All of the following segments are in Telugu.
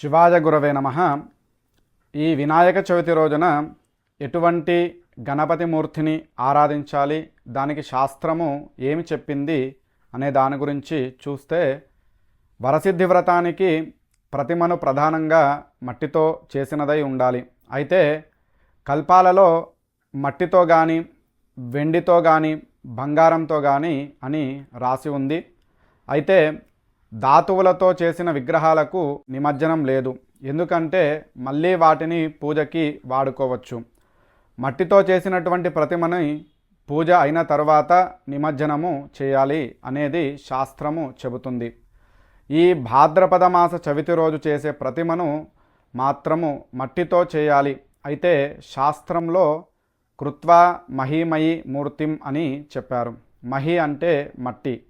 శివాజ గురవే నమ. ఈ వినాయక చవితి రోజున ఎటువంటి గణపతి మూర్తిని ఆరాధించాలి? దానికి శాస్త్రము ఏమి చెప్పింది? అనే దాని గురించి చూస్తే వరసిద్ధి వ్రతానికి ప్రతిమను ప్రధానంగా మట్టితో చేసినదై ఉండాలి. అయితే కల్పాలలో మట్టితో కానీ వెండితో కానీ బంగారంతో కానీ అని రాసి ఉంది. అయితే ధాతువులతో చేసిన విగ్రహాలకు నిమజ్జనం లేదు. ఎందుకంటే మళ్ళీ వాటిని పూజకి వాడుకోవచ్చు. మట్టితో చేసినటువంటి ప్రతిమని పూజ అయిన తర్వాత నిమజ్జనము చేయాలి అనేది శాస్త్రము చెబుతుంది. ఈ భాద్రపద మాస చవితి రోజు చేసే ప్రతిమను మాత్రము మట్టితో చేయాలి. అయితే శాస్త్రంలో కృత్వా మహిమయి మూర్తిం అని చెప్పారు. మహి అంటే మట్టి.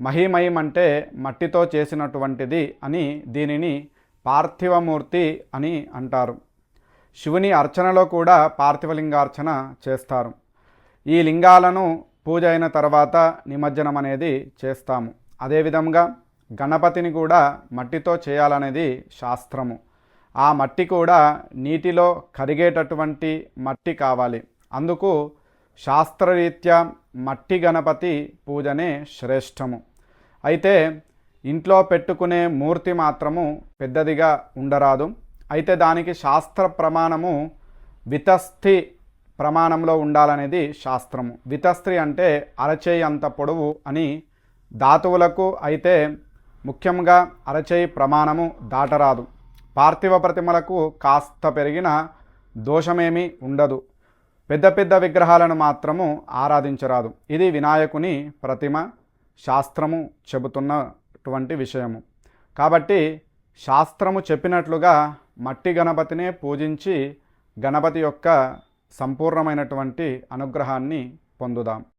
మహిమయం అంటే మట్టితో చేసినటువంటిది అని దీనిని పార్థివమూర్తి అని అంటారు. శివుని అర్చనలో కూడా పార్థివలింగార్చన చేస్తారు. ఈ లింగాలను పూజ అయిన తర్వాత నిమజ్జనం అనేది చేస్తాము అదేవిధంగా గణపతిని కూడా మట్టితో చేయాలనేది శాస్త్రము. ఆ మట్టి కూడా నీటిలో కరిగేటటువంటి మట్టి కావాలి. అందుకు శాస్త్రరీత్యా మట్టి గణపతి పూజనే శ్రేష్టము. అయితే ఇంట్లో పెట్టుకునే మూర్తి మాత్రము పెద్దదిగా ఉండరాదు. అయితే దానికి శాస్త్ర ప్రమాణము వితస్థి ప్రమాణంలో ఉండాలనేది శాస్త్రము. వితస్త్రి అంటే అరచేయి అంత పొడవు అని ధాతువులకు అయితే ముఖ్యంగా అరచేయి ప్రమాణము దాటరాదు. పార్థివ ప్రతిమలకు కాస్త పెరిగిన దోషమేమీ ఉండదు. పెద్ద పెద్ద విగ్రహాలను మాత్రము ఆరాధించరాదు. ఇది వినాయకుని ప్రతిమ. శాస్త్రము చెబుతున్నటువంటి విషయము. కాబట్టి శాస్త్రము చెప్పినట్లుగా మట్టి గణపతినే పూజించి గణపతి యొక్క సంపూర్ణమైనటువంటి అనుగ్రహాన్ని పొందుదాం.